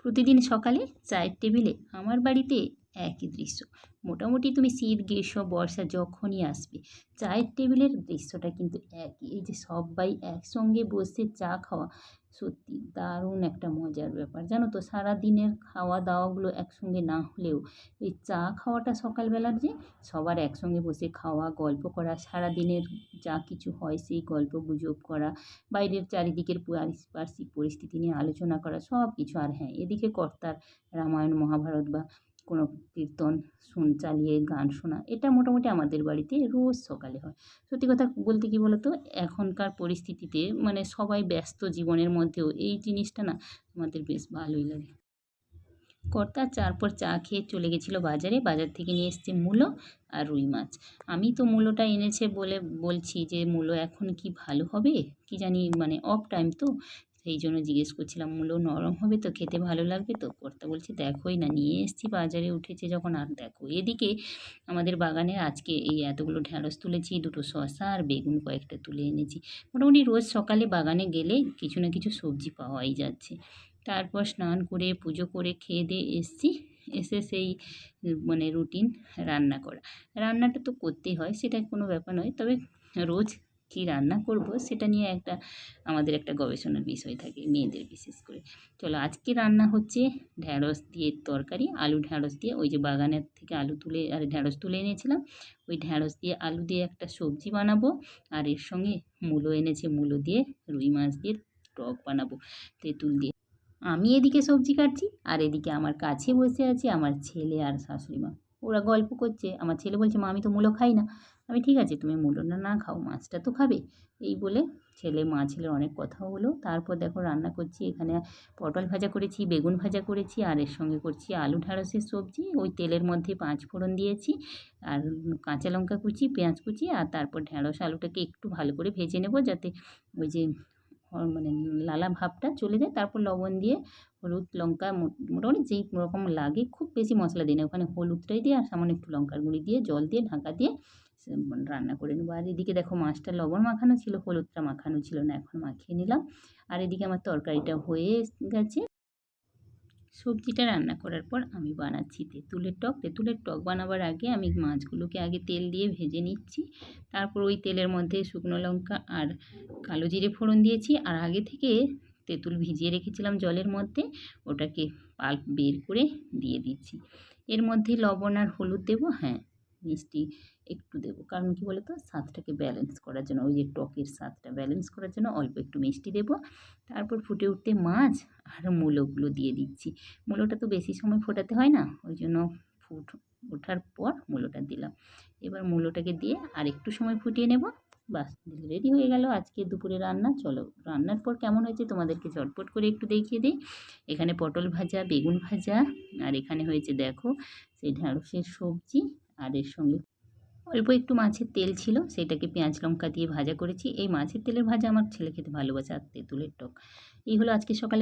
প্রতিদিন সকালে চায়ের টেবিলে আমার বাড়িতে একই দৃশ্য। মোটামুটি তুমি শীত, গ্রীষ্ম, বর্ষা যখনই আসবে, চায়ের টেবিলের দৃশ্যটা কিন্তু একই। এই যে সবাই একসঙ্গে বসে চা খাওয়া সত্যি দারুণ একটা মজার ব্যাপার। জানো তো সারা দিনের খাওয়া দাওয়াগুলো একসঙ্গে না হলেও, এই চা খাওয়াটা সকালবেলার যে, সবার একসঙ্গে বসে খাওয়া, গল্প করা সারা দিনের যা কিছু হয় সেই গল্প গুজব করা, বাইরের চারিদিকের পারিপার্শ্বিক পরিস্থিতি নিয়ে আলোচনা করা সব কিছু আর হ্যাঁ এদিকে কর্তার রামায়ণ, মহাভারত বা কোনো কীর্তন শুন চালিয়ে, গান শোনা, এটা মোটামুটি আমাদের বাড়িতে রোজ সকালে হয়। সত্যি কথা বলতে কী বলো তো এখনকার পরিস্থিতিতে মানে সবাই ব্যস্ত জীবনের মধ্যেও এই জিনিসটা না আমাদের বেশ ভালোই লাগে। কর্তা চারপর চা খেয়ে চলে গেছিল বাজারে, বাজার থেকে নিয়ে এসছে মূলো আর রুই মাছ। আমি তো মূলোটা এনেছে বলে বলছি যে, মূলো এখন কি ভালো হবে? কি জানি মানে অফ টাইম তো? সেই জন্য জিজ্ঞেস করছিলাম মূলো নরম হবে তো, খেতে ভালো লাগবে তো? কর্তা বলছে, দেখোই না, নিয়ে এসছি, বাজারে উঠেছে যখন, আর দেখো, এদিকে আমাদের বাগানে আজকে এই এতগুলো ঢ্যাঁড়স তুলেছি, দুটো শসা আর বেগুন কয়েকটা তুলে এনেছি। মোটামুটি রোজ সকালে বাগানে গেলে কিছু না কিছু সবজি পাওয়াই যাচ্ছে। তারপর স্নান করে, পুজো করে, খেয়ে দিয়ে এসছি, এসে সেই মানে রুটিন রান্না করা। রান্নাটা তো করতেই হয়, সেটা কোনো ব্যাপার নয়, তবে রোজ কী রান্না করব সেটা নিয়ে একটা আমাদের একটা গবেষণার বিষয় থাকে মেয়েদের বিশেষ করে। চলো আজকে রান্না হচ্ছে ঢ্যাঁড়স দিয়ে তরকারি, আলু ঢ্যাঁড়স দিয়ে ওই যে বাগানের থেকে আলু তুলে আর ঢ্যাঁড়স তুলে এনেছিলাম। ওই ঢ্যাঁড়স দিয়ে আলু দিয়ে একটা সবজি বানাবো আর এর সঙ্গে মূলো এনেছে, মূলো দিয়ে রুই মাছ দিয়ে টক বানাবো তেঁতুল দিয়ে। আমি এদিকে সবজি কাটছি আর এদিকে আমার কাছে বসে আছে আমার ছেলে আর শাশুড়ি মা ওরা গল্প করছে, আমার ছেলে বলছে, মা, আমি তো মূলো খাই না। আমি, ঠিক আছে, তুমি মূলোটা না খাও, মাছটা তো খাবে। এই বলে ছেলে, মা ছেলের অনেক কথা হলো। তারপর দেখো রান্না করছি, এখানে পটল ভাজা করেছি, বেগুন ভাজা করেছি, আর এর সঙ্গে করছি আলু ঢ্যাঁড়সের সবজি। ওই তেলের মধ্যে পাঁচ ফোড়ন দিয়েছি, আর কাঁচা লঙ্কা কুচি, পেঁয়াজ কুচি, আর তারপর ঢ্যাঁড়স আলুটাকে একটু ভালো করে ভেজে নেব যাতে ওই যে মানে লালা ভাবটা চলে যায়। তারপর লবণ দিয়ে হলুদ লঙ্কা মোটামুটি যেই রকম লাগে, খুব বেশি মশলা দিই না। ওখানে হলুদটাই দিয়ে আর সামান্য একটু লঙ্কার গুঁড়ি দিয়ে, জল দিয়ে, ঢাকা দিয়ে রান্না করে নেব। আর এদিকে দেখো মাছটা লবণ মাখানো ছিল, হলুদটা মাখানো ছিল না, এখন মাখিয়ে নিলাম। আর এদিকে আমার তরকারিটা হয়ে গেছে। সবজিটা রান্না করার পর আমি বানাচ্ছি তেঁতুলের টক। তেঁতুলের টক বানাবার আগে আমি মাছগুলোকে আগে তেল দিয়ে ভেজে নিচ্ছি। তারপর ওই তেলের মধ্যে শুকনো লঙ্কা আর কালো জিরে ফোড়ন দিয়েছি। আর আগে থেকে তেঁতুল ভিজিয়ে রেখেছিলাম জলের মধ্যে, ওটাকে পাল্প বের করে দিয়ে দিচ্ছি। এর মধ্যে লবণ আর হলুদ দেবো হ্যাঁ। মিষ্টি একটু দেবো। কারণ কী বলো তো স্বাদটাকে ব্যালেন্স করার জন্য, ওই যে টকের স্বাদটা ব্যালেন্স করার জন্য অল্প একটু মিষ্টি দেবো। তারপর ফুটে উঠতে মাছ আর মূলোগুলো দিয়ে দিচ্ছি। মূলোটা তো বেশি সময় ফোটাতে হয় না, ওই জন্য ফুট ওঠার পর মূলোটা দিলাম। এবার মূলোটাকে দিয়ে আর একটু সময় ফুটিয়ে নেব। বাস রেডি হয়ে গেল আজকে দুপুরে রান্না। চলো, রান্নার পর কেমন হয়েছে তোমাদেরকে চটপট করে একটু দেখিয়ে দিই। এখানে পটল ভাজা, বেগুন ভাজা, আর এখানে হয়েছে দেখো, সেই ঢ্যাঁড়সের সবজি। আর এর সঙ্গে। অল্প একটু মাছের তেল ছিল, সেটাকে পেঁয়াজ লঙ্কা দিয়ে ভাজা করেছি। এই মাছের তেলের ভাজা আমার ছেলে খেতে ভালোবাসে, আর তেঁতুলের টক। এই হলো আজকে সকালে